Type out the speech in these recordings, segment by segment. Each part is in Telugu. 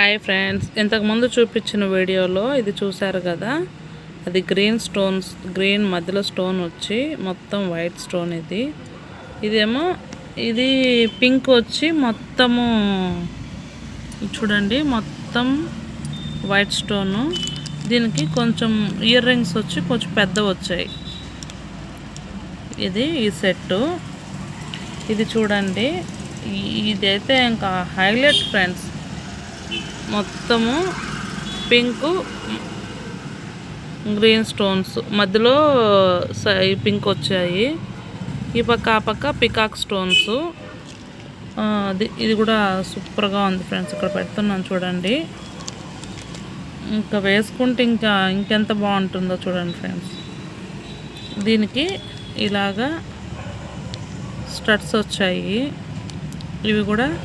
Hi friends. ఇంతకుముందు చూపించిన వీడియోలో ఇది చూశారు కదా? అది గ్రీన్ స్టోన్స్ గ్రీన్ మధ్యలో స్టోన్ వచ్చి మొత్తం వైట్ స్టోన్ ఇది. ఇదేమో ఇది పింక్ వచ్చి మొత్తము చూడండి మొత్తం వైట్ స్టోను. దీనికి కొంచెం ఇయర్ రింగ్స్ వచ్చి కొంచెం పెద్ద వచ్చాయి. ఇది ఈ సెట్టు. ఇది చూడండి ఇదైతే ఇంకా హైలైట్ ఫ్రెండ్స్. మొత్తము పింకు గ్రీన్ స్టోన్స్. మధ్యలో స- పింక్ వచ్చాయి. ఈ పక్క ఆ పక్క పికాక్ స్టోన్స్. అది ఇది కూడా సూపర్గా ఉంది ఫ్రెండ్స్. ఇక్కడ పెడుతున్నాను చూడండి. ఇంకా వేసుకుంటే ఇంకా ఇంకెంత బాగుంటుందో చూడండి ఫ్రెండ్స్. దీనికి ఇలాగా స్టడ్స్ వచ్చాయి. ఇవి కూడా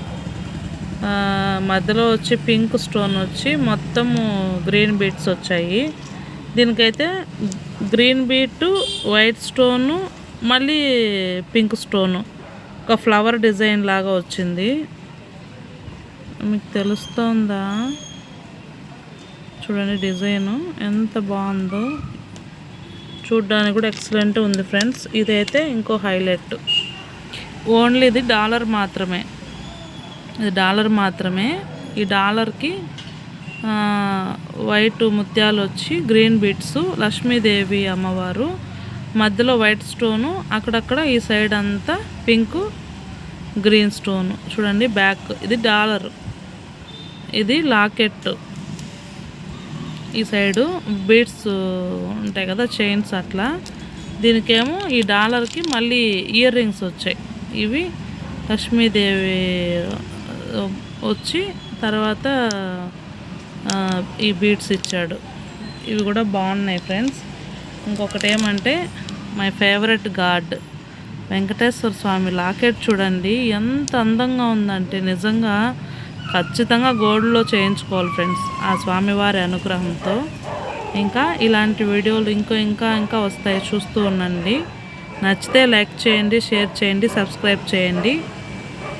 మధ్యలో వచ్చి పింక్ స్టోన్ వచ్చి మొత్తము గ్రీన్ బీట్స్ వచ్చాయి. దీనికైతే గ్రీన్ బీటు వైట్ స్టోను మళ్ళీ పింక్ స్టోను. ఒక ఫ్లవర్ డిజైన్ లాగా వచ్చింది. మీకు తెలుస్తోందా? చూడండి డిజైను ఎంత బాగుందో. చూడ్డానికి కూడా ఎక్సలెంట్ ఉంది ఫ్రెండ్స్. ఇదైతే ఇంకో హైలైట్. ఓన్లీ ఇది డాలర్ మాత్రమే. ఇది డాలర్ మాత్రమే. ఈ డాలర్కి వైట్ ముత్యాలు వచ్చి గ్రీన్ బీట్స్ లక్ష్మీదేవి అమ్మవారు. మధ్యలో వైట్ స్టోను అక్కడక్కడ ఈ సైడ్ అంతా పింక్ గ్రీన్ స్టోన్. చూడండి బ్యాక్ ఇది డాలర్. ఇది లాకెట్. ఈ సైడు బీడ్స్ ఉంటాయి కదా చైన్స్ అట్లా. దీనికేమో ఈ డాలర్కి మళ్ళీ ఇయర్ రింగ్స్ వచ్చాయి. ఇవి లక్ష్మీదేవి వచ్చి తర్వాత ఈ బీడ్స్ ఇచ్చాడు. ఇవి కూడా బాగున్నాయి ఫ్రెండ్స్. ఇంకొకటి ఏమంటే my favourite god. Venkateswara Swamy locket చూడండి. ఎంత అందంగా ఉందంటే నిజంగా ఖచ్చితంగా గోల్డ్లో చేయించుకోవాలి ఫ్రెండ్స్ ఆ స్వామివారి అనుగ్రహంతో. ఇంకా ఇలాంటి వీడియోలు ఇంకో ఇంకా ఇంకా వస్తాయి. చూస్తూ ఉండండి. నచ్చితే లైక్ చేయండి షేర్ చేయండి సబ్స్క్రైబ్ చేయండి.